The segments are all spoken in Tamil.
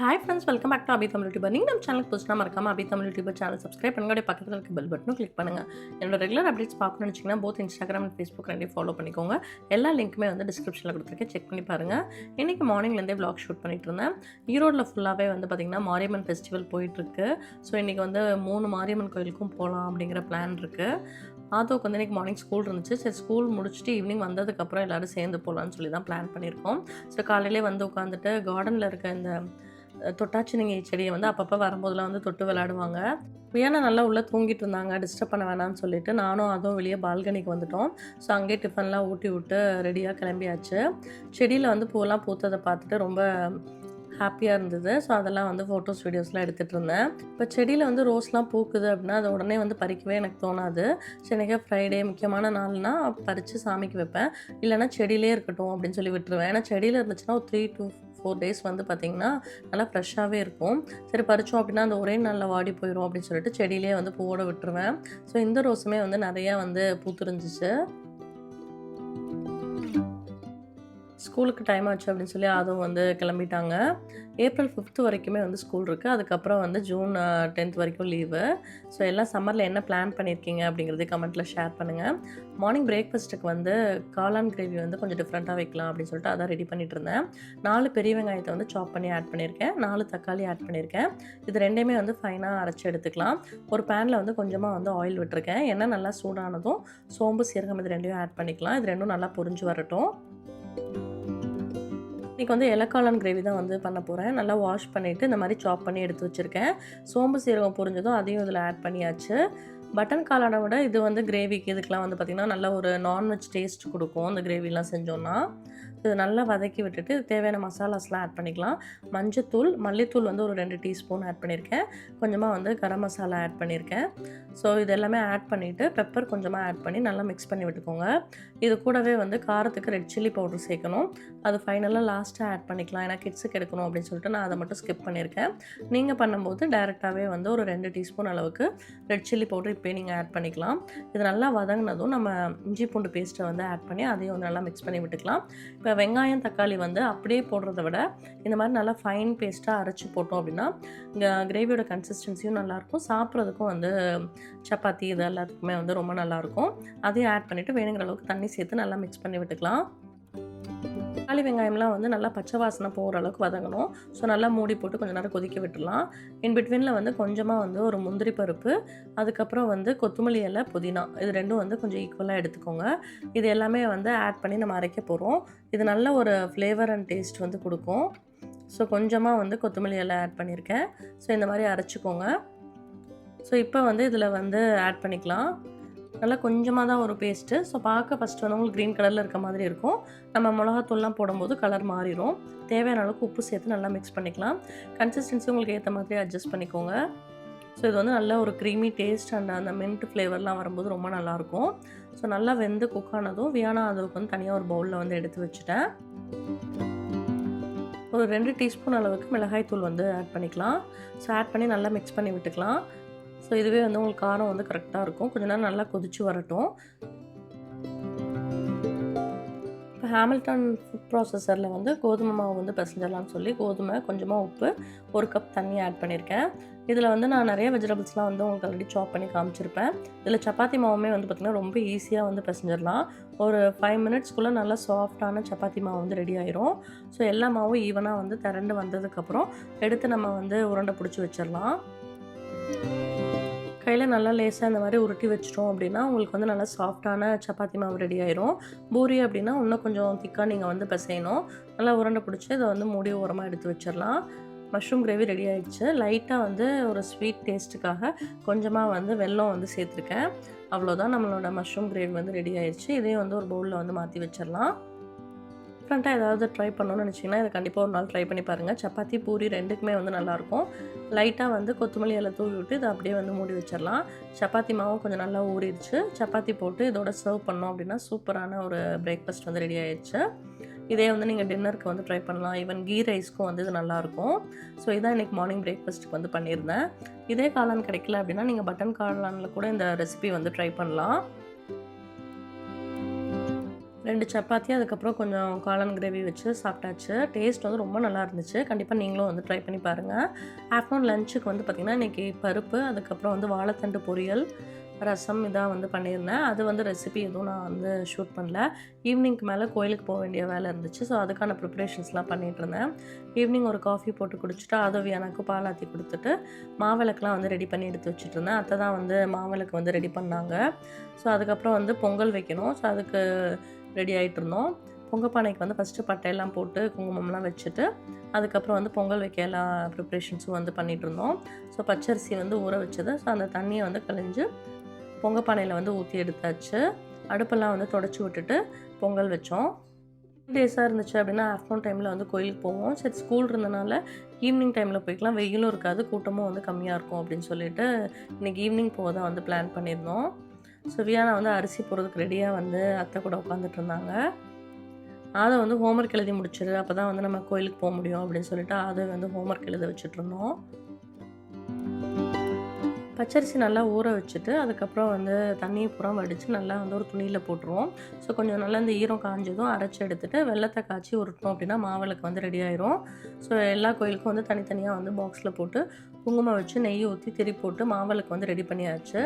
Hi friends welcome back to Abhi Tamil YouTuber நீங்கள் நம்ம சேனலுக்கு புதுசாக மறக்காமல் Abhi Tamil YouTuber channel subscribe பண்ணுங்க. பக்கத்தில் இருக்க பெல் பட்டனும் கிளிக் பண்ணுங்கள் என்னோட ரெகுலர் அப்டேட்ஸ் பார்க்கணும்னு நினச்சிங்கன்னா போத் இன்ஸ்டாகிராம் அண்ட் ஃபேஸ்புக் ரெண்டையும் ஃபாலோ பண்ணிக்கோங்க. எல்லா லிங்க்குமே வந்து டிஸ்கிரிப்ஷனில் கொடுத்துருக்கேன். செக் பண்ணி பாருங்கள் இன்றைக்கி மார்னிங்லேருந்தே விளாக் ஷூட் பண்ணிட்டு இருந்தேன். ஈரோட்டில் ஃபுல்லாகவே வந்து பார்த்திங்கன்னா மாரியம்மன் ஃபெஸ்டிவல் போயிட்டுருக்கு. ஸோ இன்றைக்கி வந்து மூணு மாரியம்மன் கோயிலுக்கும் போகலாம் அப்படிங்கிற பிளான் இருக்குது ஆதோக்கு வந்து இன்றைக்கி மார்னிங் ஸ்கூல் இருந்துச்சு. சரி ஸ்கூல் முடிச்சுட்டு ஈவினிங் வந்ததுக்கப்புறம் எல்லோரும் சேர்ந்து போகலான்னு சொல்லி தான் பிளான் பண்ணியிருக்கோம். ஸோ காலையிலே வந்து உட்காந்துட்டு கார்டனில் இருக்க இந்த தொட்டாச்சினிங்கை செடியை வந்து அப்பப்போ வரும்போதெல்லாம் வந்து தொட்டு விளையாடுவாங்க. வியானா நல்லா உள்ளே தூங்கிட்டு இருந்தாங்க. டிஸ்டர்ப் பண்ண வேணாம்னு சொல்லிட்டு நானும் அதுவும் வெளியே பால்கனிக்கு வந்துட்டோம். ஸோ அங்கேயே டிஃபன்லாம் ஊட்டி விட்டு ரெடியாக கிளம்பியாச்சு. செடியில் வந்து பூவெல்லாம் பூத்ததை பார்த்துட்டு ரொம்ப ஹாப்பியாக இருந்தது. ஸோ அதெல்லாம் வந்து ஃபோட்டோஸ் வீடியோஸ்லாம் எடுத்துகிட்டு இருந்தேன். இப்போ செடியில் வந்து ரோஸ்லாம் பூக்குது அப்படின்னா அது உடனே வந்து பறிக்கவே எனக்கு தோணாது. சென்னைக்கே ஃப்ரைடே முக்கியமான நாள்னால் பறித்து சாமிக்கு வைப்பேன். இல்லைன்னா செடியிலே இருக்கட்டும் அப்படின்னு சொல்லி விட்டுருவேன். ஏன்னா செடியில் இருந்துச்சுன்னா ஒரு த்ரீ டூ ஃபோர் டேஸ் வந்து பார்த்திங்கன்னா நல்லா ஃப்ரெஷ்ஷாகவே இருக்கும். சரி பறித்தோம் அப்படின்னா அந்த ஒரே நாளில் வாடி போயிடும் அப்படின்னு சொல்லிட்டு செடியிலே வந்து பூவோட விட்டுருவேன். ஸோ இந்த ரோஸுமே வந்து நிறையா வந்து பூத்துருந்துச்சு. ஸ்கூலுக்கு டைம் ஆச்சு அப்படின்னு சொல்லி அதுவும் வந்து கிளம்பிட்டாங்க. ஏப்ரல் ஃபிஃப்த்து வரைக்குமே வந்து ஸ்கூல் இருக்குது அதுக்கப்புறம் வந்து ஜூன் டென்த் வரைக்கும் லீவு ஸோ எல்லாம் சம்மரில் என்ன பிளான் பண்ணியிருக்கீங்க அப்படிங்கிறது கமெண்ட்டில் ஷேர் பண்ணுங்கள் மார்னிங் பிரேக்ஃபாஸ்ட்டுக்கு வந்து காளான் கிரேவி வந்து கொஞ்சம் டிஃப்ரெண்ட்டாக வைக்கலாம் அப்படின்னு சொல்லிட்டு அதான் ரெடி பண்ணிட்டு இருந்தேன். நாலு பெரிய வெங்காயத்தை வந்து சாப் பண்ணி ஆட் பண்ணியிருக்கேன் நாலு தக்காளி ஆட் பண்ணியிருக்கேன் இது ரெண்டையுமே வந்து ஃபைனாக அரைச்சி எடுத்துக்கலாம். ஒரு பேனில் வந்து கொஞ்சமாக வந்து ஆயில் விட்டுருக்கேன். என்ன நல்லா சூடானதும் சோம்பு சீரகம் இது ரெண்டையும் ஆட் பண்ணிக்கலாம். இது ரெண்டும் நல்லா பொரிஞ்சு வரட்டும். இன்றைக்கி வந்து இலக்காளான் கிரேவி தான் வந்து பண்ண போகிறேன் நல்லா வாஷ் பண்ணிவிட்டு இந்த மாதிரி சாப் பண்ணி எடுத்து வச்சுருக்கேன். சோம்பு சீரகம் பொரிஞ்சதும் அதையும் இதில் ஆட் பண்ணியாச்சு. பட்டன் காளானை விட இது வந்து கிரேவிக்கு இதுக்கெலாம் வந்து பார்த்திங்கன்னா நல்ல ஒரு நான்வெஜ் டேஸ்ட் கொடுக்கும். இந்த கிரேவிலாம் செஞ்சோன்னா இது நல்லா வதக்கி விட்டுட்டு தேவையான மசாலாஸ்லாம் ஆட் பண்ணிக்கலாம். மஞ்சத்தூள் மல்லித்தூள் வந்து ஒரு ரெண்டு டீஸ்பூன் ஆட் பண்ணியிருக்கேன். கொஞ்சமாக வந்து கரம் மசாலா ஆட் பண்ணியிருக்கேன். ஸோ இது எல்லாமே ஆட் பண்ணிவிட்டு பெப்பர் கொஞ்சமாக ஆட் பண்ணி நல்லா மிக்ஸ் பண்ணி விட்டுக்கோங்க. இது கூடவே வந்து காரத்துக்கு ரெட் சில்லி பவுடர் சேர்க்கணும். அது ஃபைனலாக லாஸ்ட்டாக ஆட் பண்ணிக்கலாம். ஏன்னா கிட்ஸுக்கு எடுக்கணும் அப்படின்னு சொல்லிட்டு நான் அதை மட்டும் ஸ்கிப் பண்ணியிருக்கேன். நீங்கள் பண்ணும்போது டேரெக்டாகவே வந்து ஒரு ரெண்டு டீஸ்பூன் அளவுக்கு ரெட் சில்லி பவுடர் இப்போயே நீங்கள் ஆட் பண்ணிக்கலாம். இது நல்லா வதங்கினதும் நம்ம இஞ்சி பூண்டு பேஸ்ட்டை வந்து ஆட் பண்ணி அதையும் வந்து நல்லா மிக்ஸ் பண்ணி விட்டுக்கலாம். இப்போ வெங்காயம் தக்காளி வந்து அப்படியே போடுறத விட இந்த மாதிரி நல்லா ஃபைன் பேஸ்ட்டாக அரைச்சி போட்டோம் அப்படின்னா இந்த கிரேவியோட கன்சிஸ்டன்சியும் நல்லாயிருக்கும். சாப்பிட்றதுக்கும் வந்து சப்பாத்தி இது எல்லாத்துக்குமே வந்து ரொம்ப நல்லாயிருக்கும். அதையும் ஆட் பண்ணிவிட்டு வேணுங்கிற அளவுக்கு தண்ணி சேர்த்து நல்லா மிக்ஸ் பண்ணி விட்டுக்கலாம். தக்காளி வெங்காயம்லாம் வந்து நல்லா பச்சை வாசனை போகிற அளவுக்கு வதங்கணும். ஸோ நல்லா மூடி போட்டு கொஞ்சம் நேரம் கொதிக்க விட்டுடலாம். இன் பிட்வீனில் வந்து கொஞ்சமாக வந்து ஒரு முந்திரி பருப்பு அதுக்கப்புறம் வந்து கொத்தமல்லி இலை புதினா. இது ரெண்டும் வந்து கொஞ்சம் ஈக்குவலாக எடுத்துக்கோங்க. இது எல்லாமே வந்து ஆட் பண்ணி நம்ம அரைக்க போகிறோம் இது நல்ல ஒரு ஃப்ளேவர் அண்ட் டேஸ்ட் வந்து கொடுக்கும். ஸோ கொஞ்சமாக வந்து கொத்தமல்லி இலை ஆட் பண்ணியிருக்கேன். ஸோ இந்த மாதிரி அரைச்சிக்கோங்க. ஸோ இப்போ வந்து இதில் வந்து ஆட் பண்ணிக்கலாம். நல்லா கொஞ்சமாக தான் ஒரு பேஸ்ட்டு ஸோ பார்க்க ஃபஸ்ட்டு வந்து உங்களுக்கு க்ரீன் கலரில் இருக்க மாதிரி இருக்கும். நம்ம மிளகாத்தூள்லாம் போடும்போது கலர் மாறிடும் தேவையான அளவுக்கு உப்பு சேர்த்து நல்லா மிக்ஸ் பண்ணிக்கலாம். கன்சிஸ்டன்சி உங்களுக்கு ஏற்ற மாதிரி அட்ஜஸ்ட் பண்ணிக்கோங்க. ஸோ இது வந்து நல்ல ஒரு க்ரீமி டேஸ்ட் அண்ட் அந்த மின்ட் ஃப்ளேவர்லாம் வரும்போது ரொம்ப நல்லாயிருக்கும் ஸோ நல்லா வெந்து குக் ஆனதும் வியானா அதுக்கு வந்து தனியாக ஒரு பவுலில் வந்து எடுத்து வச்சுட்டேன். ஒரு ரெண்டு டீஸ்பூன் அளவுக்கு மிளகாய் தூள் வந்து ஆட் பண்ணிக்கலாம். ஸோ ஆட் பண்ணி நல்லா மிக்ஸ் பண்ணி விட்டுக்கலாம். ஸோ இதுவே வந்து உங்களுக்கு காரம் வந்து கரெக்டாக இருக்கும். கொஞ்ச நேரம் நல்லா கொதிச்சு வரட்டும். இப்போ ஹேமில்டன் ஃபுட் ப்ராசஸரில் வந்து கோதுமை மாவு வந்து பிசைஞ்சிடலாம்னு சொல்லி கோதுமை கொஞ்சமாக உப்பு ஒரு கப் தண்ணி ஆட் பண்ணியிருக்கேன். இதில் வந்து நான் நிறைய வெஜிடபிள்ஸ்லாம் வந்து உங்களுக்கு ஆல்ரெடி சாப் பண்ணி காமிச்சிருப்பேன். இதில் சப்பாத்தி மாவுமே வந்து பார்த்திங்கன்னா ரொம்ப ஈஸியாக வந்து பிசைஞ்சிடலாம். ஒரு ஃபைவ் மினிட்ஸ்க்குள்ளே நல்லா சாஃப்டான சப்பாத்தி மாவு வந்து ரெடி ஆயிரும். ஸோ எல்லா மாவும் ஈவனாக வந்து திரண்டு வந்ததுக்கப்புறம் எடுத்து நம்ம வந்து உருண்டை பிடிச்சி வச்சிடலாம். கையில் நல்லா லேசாக இந்த மாதிரி உருட்டி வச்சிட்டோம் அப்படின்னா உங்களுக்கு வந்து நல்லா சாஃப்டான சப்பாத்தி மாவு ரெடி ஆயிரும். பூரி அப்படின்னா இன்னும் கொஞ்சம் திக்காக நீங்கள் வந்து பிசையணும். நல்லா உருண்டை பிடிச்சி இதை வந்து மூடி ஓரமாக எடுத்து வச்சிடலாம். மஷ்ரூம் கிரேவி ரெடி ஆயிடுச்சு. லைட்டாக வந்து ஒரு ஸ்வீட் டேஸ்ட்டுக்காக கொஞ்சமாக வந்து வெல்லம் வந்து சேர்த்துருக்கேன். அவ்வளோதான் நம்மளோட மஷ்ரூம் கிரேவி வந்து ரெடி ஆயிடுச்சு. இதையும் வந்து ஒரு பவுலில் வந்து மாற்றி வச்சிடலாம். டிஃப்ரெண்ட்டாக ஏதாவது ட்ரை பண்ணணும்னு நினச்சிங்கன்னா இதை கண்டிப்பாக ஒரு நாள் ட்ரை பண்ணி பாருங்கள் சப்பாத்தி பூரி ரெண்டுக்குமே வந்து நல்லாயிருக்கும். லைட்டாக வந்து கொத்தமல்லி இலை தூவி விட்டு இதை அப்படியே வந்து மூடி வச்சிடலாம். சப்பாத்தி மாவும் கொஞ்சம் நல்லா ஊறிடுச்சு. சப்பாத்தி போட்டு இதோட சர்வ் பண்ணோம் அப்படின்னா சூப்பரான ஒரு பிரேக்ஃபாஸ்ட் வந்து ரெடி ஆயிடுச்சு இதே வந்து நீங்கள் டின்னருக்கு வந்து ட்ரை பண்ணலாம். ஈவன் கீ ரைஸ்க்கும் வந்து இது நல்லாயிருக்கும். ஸோ இதான் இன்றைக்கி மார்னிங் பிரேக்ஃபாஸ்ட்டுக்கு வந்து பண்ணியிருந்தேன். இதே காளான் கிடைக்கல அப்படின்னா நீங்கள் பட்டன் காளானில் கூட இந்த ரெசிபி வந்து ட்ரை பண்ணலாம். ரெண்டு சப்பாத்தி அதுக்கப்புறம் கொஞ்சம் காளான் கிரேவி வச்சு சாப்பிட்டாச்சு. டேஸ்ட் வந்து ரொம்ப நல்லா இருந்துச்சு. கண்டிப்பாக நீங்களும் வந்து ட்ரை பண்ணி பாருங்கள் ஆஃப்டர்நூன் லஞ்சுக்கு வந்து பார்த்திங்கன்னா இன்றைக்கி பருப்பு அதுக்கப்புறம் வந்து வாழைத்தண்டு பொரியல் ரசம் இதாக வந்து பண்ணியிருந்தேன். அது வந்து ரெசிபி எதுவும் நான் வந்து ஷூட் பண்ணல. ஈவினிங்க்கு மேலே கோயிலுக்கு போக வேண்டிய வேலை இருந்துச்சு. ஸோ அதுக்கான ப்ரிப்ரேஷன்ஸ்லாம் பண்ணிகிட்டு இருந்தேன். ஈவினிங் ஒரு காஃபி போட்டு குடிச்சிட்டு ஆதவி எனக்கு பாலாத்தி கொடுத்துட்டு மாவிளக்குலாம் வந்து ரெடி பண்ணி எடுத்து வச்சுட்டு இருந்தேன். அத்தை தான் வந்து மாவிளக்கு வந்து ரெடி பண்ணாங்க. ஸோ அதுக்கப்புறம் வந்து பொங்கல் வைக்கணும். ஸோ அதுக்கு ரெடி ஆகிட்டு இருந்தோம் பொங்கல் பானைக்கு வந்து ஃபஸ்ட்டு பட்டையெல்லாம் போட்டு குங்குமம்லாம் வச்சுட்டு அதுக்கப்புறம் வந்து பொங்கல் வைக்க எல்லா ப்ரிப்ரேஷன்ஸும் வந்து பண்ணிகிட்டு இருந்தோம் ஸோ பச்சரிசி வந்து ஊற வச்சது. ஸோ அந்த தண்ணியை வந்து கழிஞ்சு பொங்கல் பானையில் வந்து ஊற்றி எடுத்தாச்சு. அடுப்பெல்லாம் வந்து தொடச்சி விட்டுட்டு பொங்கல் வச்சோம். டேஸாக இருந்துச்சு அப்படின்னா ஆஃப்டர்நூன் டைமில் வந்து கோயிலுக்கு போவோம். சரி ஸ்கூல் இருந்தனால ஈவினிங் டைமில் போய்க்கலாம். வெயிலும் இருக்காது கூட்டமும் வந்து கம்மியாக இருக்கும் அப்படின்னு சொல்லிட்டு இன்றைக்கி ஈவினிங் போக தான் வந்து பிளான் பண்ணியிருந்தோம். ஸோ வியானா வந்து அரிசி போடுறதுக்கு ரெடியாக வந்து அத்தை கூட உட்காந்துட்டு இருந்தாங்க. அதை வந்து ஹோம்ஒர்க் எழுதி முடிச்சிரு அப்போ தான் வந்து நம்ம கோயிலுக்கு போக முடியும் அப்படின்னு சொல்லிட்டு அதை வந்து ஹோம்ஒர்க் எழுத வச்சுட்ருந்தோம் பச்சரிசி நல்லா ஊற வச்சுட்டு அதுக்கப்புறம் வந்து தண்ணியை பூரா வடித்து நல்லா வந்து ஒரு துணியில் போட்டுருவோம். ஸோ கொஞ்சம் நல்லா இந்த ஈரம் காஞ்சதும் அரைச்சி எடுத்துகிட்டு வெள்ளத்தை காய்ச்சி உருட்டோம் அப்படின்னா மாவிளக்கு வந்து ரெடி ஆயிரும். ஸோ எல்லா கோயிலுக்கும் வந்து தனித்தனியாக வந்து பாக்ஸில் போட்டு குங்குமம் வச்சு நெய் ஊற்றி திரி போட்டு மாவிளக்கு வந்து ரெடி பண்ணியாச்சு.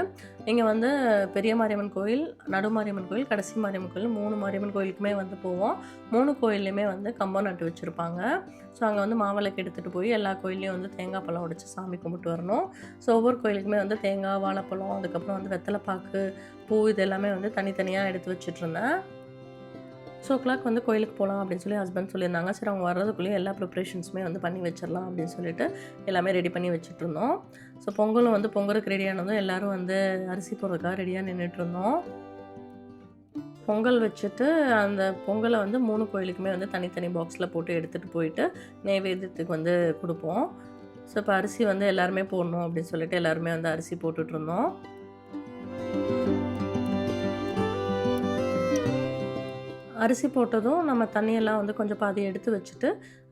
இங்கே வந்து பெரிய மாரியம்மன் கோயில் நடு மாரியம்மன் கோயில் கடைசி மாரியம்மன் கோயில் மூணு மாரியம்மன் கோயிலுக்குமே வந்து போவோம். மூணு கோயில்லையுமே வந்து கம்பம் நட்டு வச்சுருப்பாங்க. ஸோ அங்கே வந்து மாவிளக்கு எடுத்துகிட்டு போய் எல்லா கோயிலையும் வந்து தேங்காய் பழம் உடைச்சு சாமி கும்பிட்டு வரணும். ஸோ ஒவ்வொரு கோயிலுக்குமே வந்து தேங்காய் வாழைப்பழம் அதுக்கப்புறம் வந்து வெத்தலைப்பாக்கு பூ இது எல்லாமே வந்து தனித்தனியாக எடுத்து வச்சுட்ருந்தேன் சிக்ஸ் ஓ கிளாக் வந்து கோயிலுக்கு போகலாம் அப்படின்னு சொல்லி ஹஸ்பண்ட் சொல்லியிருந்தாங்க. சரி அவங்க வர்றதுக்குள்ளேயே எல்லா ப்ரிப்ரேஷன்ஸுமே வந்து பண்ணி வச்சிடலாம் அப்படின்னு சொல்லிட்டு எல்லாமே ரெடி பண்ணி வச்சுட்டு இருந்தோம் ஸோ பொங்கலும் வந்து பொங்கலுக்கு ரெடியானதும் எல்லோரும் வந்து அரிசி போடுறதுக்காக ரெடியாக நின்றுட்டு இருந்தோம் பொங்கல் வச்சுட்டு அந்த பொங்கலை வந்து மூணு கோயிலுக்குமே வந்து தனித்தனி பாக்ஸில் போட்டு எடுத்துகிட்டு போயிட்டு நைவேத்தியத்துக்கு வந்து கொடுப்போம். ஸோ இப்போ அரிசி வந்து எல்லாருமே போடணும் அப்படின்னு சொல்லிட்டு எல்லாருமே வந்து அரிசி போட்டுட்டு அரிசி போட்டதும் நம்ம தண்ணியெல்லாம் வந்து கொஞ்சம் பாதி எடுத்து வச்சுட்டு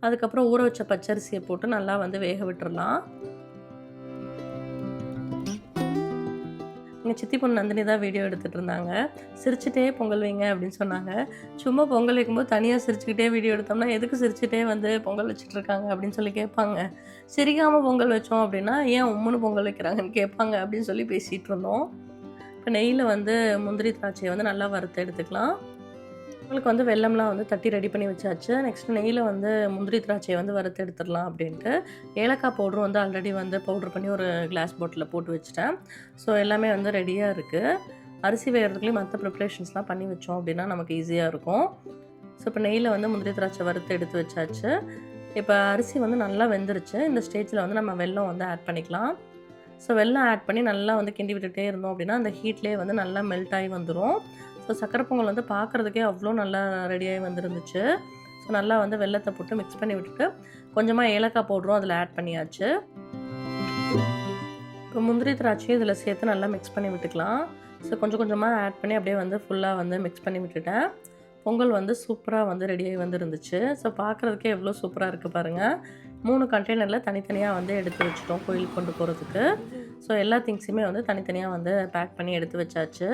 அதுக்கப்புறம் ஊற வச்ச பச்சரிசியை போட்டு நல்லா வந்து வேக விட்டுடலாம் எங்கள் சித்தி பொண்ணு நந்தினி தான் வீடியோ எடுத்துகிட்டு இருந்தாங்க. சிரிச்சுட்டே பொங்கல் வைங்க அப்படின்னு சொன்னாங்க. சும்மா பொங்கல் வைக்கும்போது தனியாக சிரிச்சுக்கிட்டே வீடியோ எடுத்தோம்னா எதுக்கு சிரிச்சுட்டே வந்து பொங்கல் வச்சுட்டு இருக்காங்க அப்படின்னு சொல்லி கேட்பாங்க. சிரிக்காமல் பொங்கல் வச்சோம் அப்படின்னா ஏன் உம்முன்னு பொங்கல் வைக்கிறாங்கன்னு கேட்பாங்க அப்படின்னு சொல்லி பேசிகிட்டு இருந்தோம். இப்போ நெய்யில் வந்து முந்திரி திராட்சையை வந்து நல்லா வறுத்து எடுத்துக்கலாம். உங்களுக்கு வந்து வெள்ளம்லாம் வந்து தட்டி ரெடி பண்ணி வச்சாச்சு. நெக்ஸ்ட் நெய்யில் வந்து முந்திரி திராட்சையை வந்து வறுத்து எடுத்துடலாம் அப்படின்ட்டு. ஏலக்காய் பவுடரும் வந்து ஆல்ரெடி வந்து பவுட்ரு பண்ணி ஒரு கிளாஸ் பாட்டிலில் போட்டு வச்சுட்டேன். ஸோ எல்லாமே வந்து ரெடியாக இருக்குது அரிசி வேகிறதுக்குள்ளேயும் மற்ற ப்ரிப்ரேஷன்ஸ்லாம் பண்ணி வச்சோம் அப்படின்னா நமக்கு ஈஸியாக இருக்கும். ஸோ இப்போ நெய்யில் வந்து முந்திரி திராட்சை வறுத்து எடுத்து வச்சாச்சு. இப்போ அரிசி வந்து நல்லா வெந்துருச்சு. இந்த ஸ்டேஜில் வந்து நம்ம வெல்லம் வந்து ஆட் பண்ணிக்கலாம். ஸோ வெல்லம் ஆட் பண்ணி நல்லா வந்து கிண்டி விட்டுட்டே இருந்தோம் அப்படின்னா அந்த ஹீட்லேயே வந்து நல்லா மெல்ட் ஆகி வந்துடும் ஸோ சக்கரை பொங்கல் வந்து பார்க்குறதுக்கே அவ்வளோ நல்லா ரெடியாகி வந்துருந்துச்சு. ஸோ நல்லா வந்து வெள்ளத்தை போட்டு மிக்ஸ் பண்ணி விட்டுட்டு கொஞ்சமாக ஏலக்காய் பவுடரும் அதில் ஆட் பண்ணியாச்சு. இப்போ முந்திரி திராட்சையும் இதில் சேர்த்து நல்லா மிக்ஸ் பண்ணி விட்டுக்கலாம். ஸோ கொஞ்சம் கொஞ்சமாக ஆட் பண்ணி அப்படியே வந்து ஃபுல்லாக வந்து மிக்ஸ் பண்ணி விட்டுட்டேன். பொங்கல் வந்து சூப்பராக வந்து ரெடியாகி வந்துருந்துச்சு. ஸோ பார்க்குறதுக்கே எவ்வளோ சூப்பராக இருக்குது பாருங்கள் மூணு கண்டெய்னரில் தனித்தனியாக வந்து எடுத்து வச்சுட்டோம் கோயிலுக்கு கொண்டு போகிறதுக்கு ஸோ எல்லா திங்ஸுமே வந்து தனித்தனியாக வந்து பேக் பண்ணி எடுத்து வச்சாச்சு.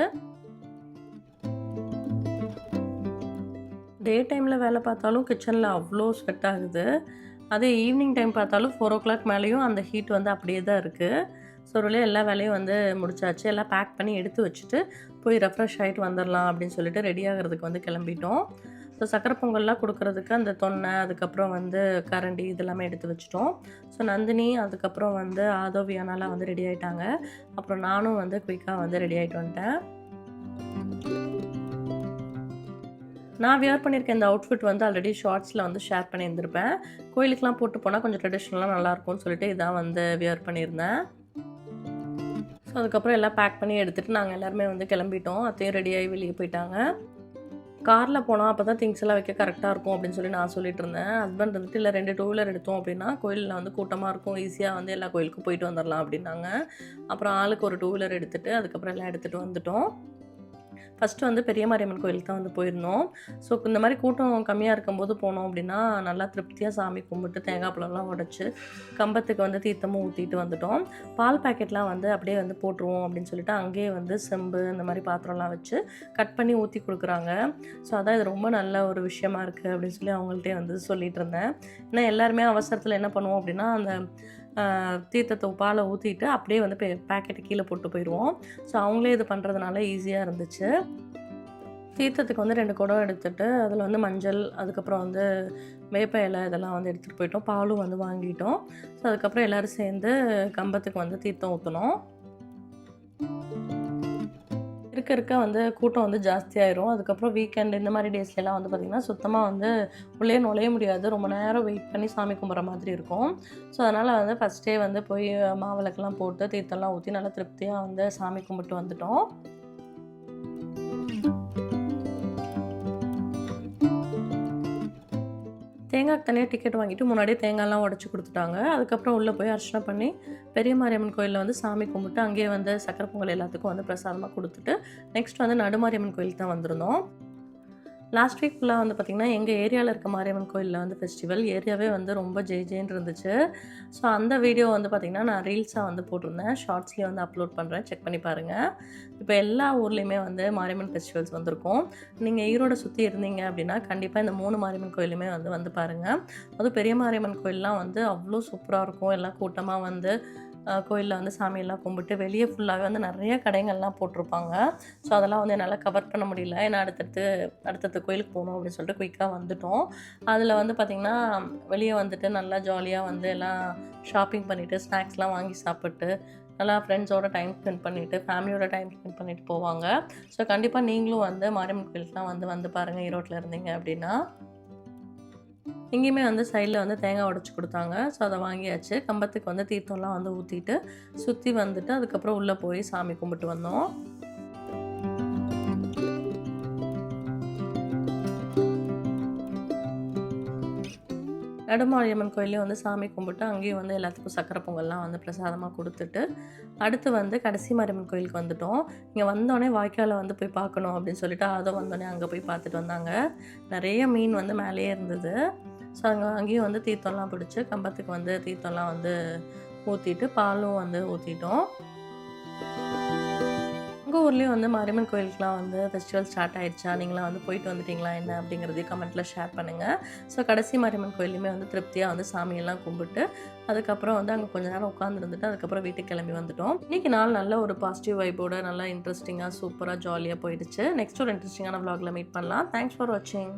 டே டைமில் வேலை பார்த்தாலும் கிச்சனில் அவ்வளோ ஸ்வெட் ஆகுது. அதே ஈவினிங் டைம் பார்த்தாலும் ஃபோர் ஓ கிளாக் மேலேயும் அந்த ஹீட் வந்து அப்படியே தான் இருக்குது ஸோ ஒரு எல்லா வேலையும் வந்து முடிச்சாச்சு. எல்லாம் பேக் பண்ணி எடுத்து வச்சுட்டு போய் ரெஃப்ரெஷ் ஆகிட்டு வந்துடலாம் அப்படின்னு சொல்லிட்டு ரெடி ஆகிறதுக்கு வந்து கிளம்பிட்டோம். ஸோ சக்கரை பொங்கல்லாம் கொடுக்குறதுக்கு அந்த தொன்னை அதுக்கப்புறம் வந்து கரண்டி இதெல்லாமே எடுத்து வச்சிட்டோம். ஸோ நந்தினி அதுக்கப்புறம் வந்து ஆதோவியானாலாம் வந்து ரெடி ஆகிட்டாங்க அப்புறம் நானும் வந்து குயிக்காக வந்து ரெடி ஆகிட்டு வந்துட்டேன். நான் வியர் பண்ணியிருக்க இந்த அவுட்ஃபிட் வந்து ஆல்ரெடி ஷார்ட்ஸில் வந்து ஷேர் பண்ணியிருந்திருப்பேன். கோயிலுக்கெலாம் போட்டு போனால் கொஞ்சம் ட்ரெடிஷ்னலாக நல்லாயிருக்கும்னு சொல்லிட்டு இதான் வந்து வியர் பண்ணியிருந்தேன். ஸோ அதுக்கப்புறம் எல்லாம் பேக் பண்ணி எடுத்துகிட்டு நாங்கள் எல்லாருமே வந்து கிளம்பிட்டோம். அத்தையும் ரெடியாகி வெளியே போயிட்டாங்க. காரில் போனால் அப்போ தான் திங்ஸ் எல்லாம் வைக்க கரெக்டாக இருக்கும் அப்படின்னு சொல்லி நான் சொல்லிட்டு இருந்தேன். ஹஸ்பண்ட் வந்துட்டு இல்லை ரெண்டு டூ வீலர் எடுத்தோம் அப்படின்னா கோயிலில் வந்து கூட்டமாக இருக்கும். ஈஸியாக வந்து எல்லா கோயிலுக்கும் போயிட்டு வந்துடலாம் அப்படின்னாங்க. அப்புறம் ஆளுக்கு ஒரு டூ வீலர் எடுத்துகிட்டு அதுக்கப்புறம் எல்லாம் எடுத்துகிட்டு வந்துட்டோம். ஃபஸ்ட்டு வந்து பெரிய மாரியம்மன் கோயிலுக்கு தான் வந்து போயிருந்தோம். ஸோ இந்த மாதிரி கூட்டம் கம்மியாக இருக்கும்போது போனோம் அப்படின்னா நல்லா திருப்தியாக சாமி கும்பிட்டு தேங்காய் பழம்லாம் உடச்சி கம்பத்துக்கு வந்து தீர்த்தமும் ஊற்றிட்டு வந்துட்டோம். பால் பாக்கெட்லாம் வந்து அப்படியே வந்து போட்டுருவோம் அப்படின்னு சொல்லிட்டு அங்கேயே வந்து செம்பு இந்த மாதிரி பாத்திரம்லாம் வச்சு கட் பண்ணி ஊற்றி கொடுக்குறாங்க. ஸோ அதான் இது ரொம்ப நல்ல ஒரு விஷயமா இருக்குது அப்படின்னு சொல்லி அவங்கள்ட்டே வந்து சொல்லிட்டு இருந்தேன். ஏன்னா எல்லாருமே அவசரத்தில் என்ன பண்ணுவோம் அப்படின்னா அந்த தீர்த்தத்தை பாலை ஊற்றிட்டு அப்படியே வந்து பேக்கெட்டை கீழே போட்டு போயிடுவோம். ஸோ அவங்களே இது பண்ணுறதுனால ஈஸியாக இருந்துச்சு. தீர்த்தத்துக்கு வந்து ரெண்டு குடம் எடுத்துட்டு அதில் வந்து மஞ்சள் அதுக்கப்புறம் வந்து வேப்ப இலை இதெல்லாம் வந்து எடுத்துகிட்டு போயிட்டோம். பாலும் வந்து வாங்கிட்டோம். ஸோ அதுக்கப்புறம் எல்லோரும் சேர்ந்து கம்பத்துக்கு வந்து தீர்த்தம் ஊற்றணும் இருக்க இருக்க வந்து கூட்டம் வந்து ஜாஸ்தியாயிரும் அதுக்கப்புறம் வீக்கெண்ட் இந்த மாதிரி டேஸ்லலாம் வந்து பார்த்திங்கன்னா சுத்தமாக வந்து உள்ளே நுழைய முடியாது. ரொம்ப நேரம் வெயிட் பண்ணி சாமி கும்பிட்ற மாதிரி இருக்கும். ஸோ அதனால் வந்து ஃபஸ்ட்டே வந்து போய் மாவிளக்கெல்லாம் போட்டு தீர்த்தம்லாம் ஊற்றி நல்லா திருப்தியாக வந்து சாமி கும்பிட்டு வந்துட்டோம். தேங்காய்க்கு தனியாக டிக்கெட் வாங்கிட்டு முன்னாடியே தேங்காய்லாம் உடச்சி கொடுத்துட்டாங்க. அதுக்கப்புறம் உள்ளே போய் அர்ச்சனை பண்ணி பெரிய மாரியம்மன் கோயிலில் வந்து சாமி கும்பிட்டு அங்கேயே வந்து சக்கரை பொங்கல் எல்லாத்துக்கும் வந்து பிரசாதமாக கொடுத்துட்டு நெக்ஸ்ட் வந்து நடுமாரியம்மன் கோயிலுக்கு தான் வந்திருந்தோம். லாஸ்ட் வீக் ஃபுல்லாக வந்து பார்த்திங்கன்னா எங்கள் ஏரியாவில் இருக்க மாரியம்மன் கோயிலில் வந்து ஃபெஸ்டிவல் ஏரியாவே வந்து ரொம்ப ஜெய் ஜெயின்னு இருந்துச்சு. ஸோ அந்த வீடியோ வந்து பார்த்திங்கன்னா நான் ரீல்ஸாக வந்து போட்டிருந்தேன். ஷார்ட்ஸ்லேயே வந்து அப்லோட் பண்ணுறேன் செக் பண்ணி பாருங்கள் இப்போ எல்லா ஊர்லேயுமே வந்து மாரியம்மன் ஃபெஸ்டிவல்ஸ் வந்திருக்கும். நீங்கள் ஈரோட சுற்றி இருந்தீங்க அப்படின்னா கண்டிப்பாக இந்த மூணு மாரியம்மன் கோயிலுமே வந்து வந்து பாருங்கள் அதுவும் பெரிய மாரியம்மன் கோயிலெலாம் வந்து அவ்வளோ சூப்பராக இருக்கும். எல்லாம் கூட்டமாக வந்து கோயிலில் வந்து சாமியெல்லாம் கும்பிட்டு வெளியே ஃபுல்லாகவே வந்து நிறைய கடைகள்லாம் போட்டிருப்பாங்க. ஸோ அதெல்லாம் வந்து என்னால் கவர் பண்ண முடியல. ஏன்னா அடுத்தடுத்து அடுத்தடுத்த கோயிலுக்கு போகணும் அப்படின்னு சொல்லிட்டு குயிக்காக வந்துட்டோம். அதில் வந்து பார்த்திங்கன்னா வெளியே வந்துட்டு நல்லா ஜாலியாக வந்து எல்லாம் ஷாப்பிங் பண்ணிவிட்டு ஸ்நாக்ஸ்லாம் வாங்கி சாப்பிட்டு நல்லா ஃப்ரெண்ட்ஸோட டைம் ஸ்பெண்ட் பண்ணிவிட்டு ஃபேமிலியோட டைம் ஸ்பெண்ட் பண்ணிட்டு போவாங்க. ஸோ கண்டிப்பாக நீங்களும் வந்து மாரியம்மன் கோயிலுக்குலாம் வந்து வந்து பாருங்கள் ஈரோட்டில் இருந்தீங்க அப்படின்னா. இங்கேயுமே வந்து சைடில் வந்து தேங்காய் உடச்சி கொடுத்தாங்க. ஸோ அதை வாங்கியாச்சு. கம்பத்துக்கு வந்து தீர்த்தம்லாம் வந்து ஊற்றிட்டு சுற்றி வந்துட்டு அதுக்கப்புறம் உள்ளே போய் சாமி கும்பிட்டு வந்தோம். நடுமாரியம்மன் கோயிலையும் வந்து சாமி கும்பிட்டு அங்கேயும் வந்து எல்லாத்துக்கும் சக்கரை பொங்கல்லாம் வந்து பிரசாதமாக கொடுத்துட்டு அடுத்து வந்து கடைசி மாரியம்மன் கோயிலுக்கு வந்துட்டோம். இங்கே வந்தோடனே வாய்க்காலை வந்து போய் பார்க்கணும் அப்படின்னு சொல்லிட்டு அதை வந்தோடனே அங்கே போய் பார்த்துட்டு வந்தாங்க. நிறைய மீன் வந்து மேலேயே இருந்தது. ஸோ அங்கே அங்கேயும் வந்து தீர்த்தம்லாம் பிடிச்சி கம்பத்துக்கு வந்து தீர்த்தம்லாம் வந்து ஊற்றிட்டு பாலும் வந்து ஊற்றிட்டோம் உங்கள் ஊர்லேயும் வந்து மாரியம்மன் கோயிலுக்குலாம் வந்து ஃபெஸ்டிவல் ஸ்டார்ட் ஆயிடுச்சா நீங்களாம் வந்து போயிட்டு வந்துட்டீங்களா என்ன அப்படிங்கிறதையும் கமெண்ட்டில் ஷேர் பண்ணுங்கள் ஸோ கடைசி மாரியம்மன் கோயிலுமே வந்து திருப்தியாக வந்து சாமியெல்லாம் கும்பிட்டு அதுக்கப்புறம் வந்து அங்கே கொஞ்ச நேரம் உட்காந்துருந்துட்டு அதுக்கப்புறம் வீட்டுக்கு கிளம்பி வந்துட்டோம். இன்றைக்கி நாள் நல்ல ஒரு பாசிட்டிவ் வைப்போட நல்லா இன்ட்ரெஸ்டிங்காக சூப்பராக ஜாலியாக போயிடுச்சு. நெக்ஸ்ட் ஒரு இன்ட்ரெஸ்டிங்கான vlogல மீட் பண்ணலாம். தேங்க்ஸ் ஃபார் வாட்சிங்